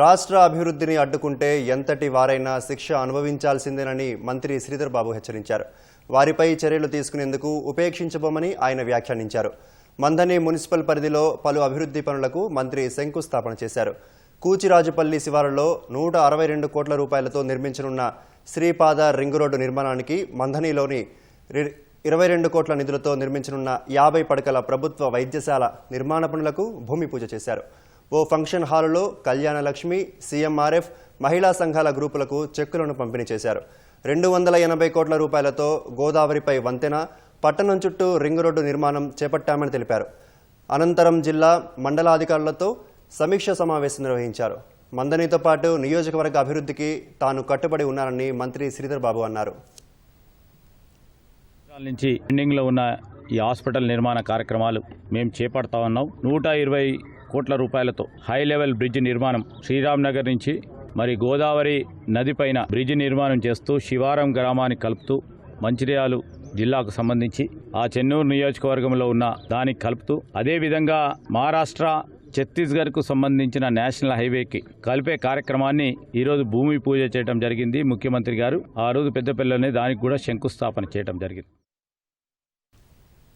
రాష్ట్ర అభివృద్ధిని అడ్డుకుంటే ఎంతటి వారైనా శిక్ష అనుభవించాల్సిందేనని మంత్రి శ్రీధర్ బాబు హెచ్చరించారు. వారిపై చర్యలు తీసుకునేందుకు ఉపేక్షించబోమని ఆయన వ్యాఖ్యానించారు. మందని మున్సిపల్ పరిధిలో పలు అభివృద్ధి పనులకు మంత్రి శంకుస్థాపన చేశారు. కూచిరాజుపల్లి శివారులో నూట అరవై రెండు కోట్ల రూపాయలతో నిర్మించనున్న శ్రీపాద రింగు రోడ్డు నిర్మాణానికి మంధనిలోని ఇరవై రెండు కోట్ల నిధులతో నిర్మించనున్న యాభై పడకల ప్రభుత్వ వైద్యశాల నిర్మాణ పనులకు భూమి పూజ చేశారు. ఓ ఫంక్షన్ హాలులో కళ్యాణ లక్ష్మి సీఎంఆర్ఎఫ్ మహిళా సంఘాల గ్రూపులకు చెక్కులను పంపిణీ చేశారు. రెండు వందల ఎనభై కోట్ల రూపాయలతో గోదావరిపై వంతెన పట్టణం చుట్టూ రింగు రోడ్డు నిర్మాణం చేపట్టామని తెలిపారు. అనంతరం జిల్లా మండలాధికారులతో సమీక్ష సమావేశం నిర్వహించారు. మందనితో పాటు నియోజకవర్గ అభివృద్ధికి తాను కట్టుబడి ఉన్నానని మంత్రి శ్రీధర్ బాబు అన్నారు. నుంచి పెండింగ్లో ఉన్న ఈ హాస్పిటల్ నిర్మాణ కార్యక్రమాలు మేము చేపడతా ఉన్నాం. నూట ఇరవై కోట్ల రూపాయలతో హై లెవెల్ బ్రిడ్జ్ నిర్మాణం శ్రీరామ్ నగర్ నుంచి మరి గోదావరి నదిపైన బ్రిడ్జ్ నిర్మాణం చేస్తూ శివారం గ్రామాన్ని కలుపుతూ మంచిర్యాలు జిల్లాకు సంబంధించి ఆ చెన్నూరు నియోజకవర్గంలో ఉన్న దానికి కలుపుతూ అదేవిధంగా మహారాష్ట్ర ఛత్తీస్గఢ్కు సంబంధించిన నేషనల్ హైవేకి కలిపే కార్యక్రమాన్ని ఈరోజు భూమి పూజ చేయడం జరిగింది ముఖ్యమంత్రి గారు. ఆ రోజు పెద్దపల్లెలోనే దానికి కూడా శంకుస్థాపన చేయడం జరిగింది.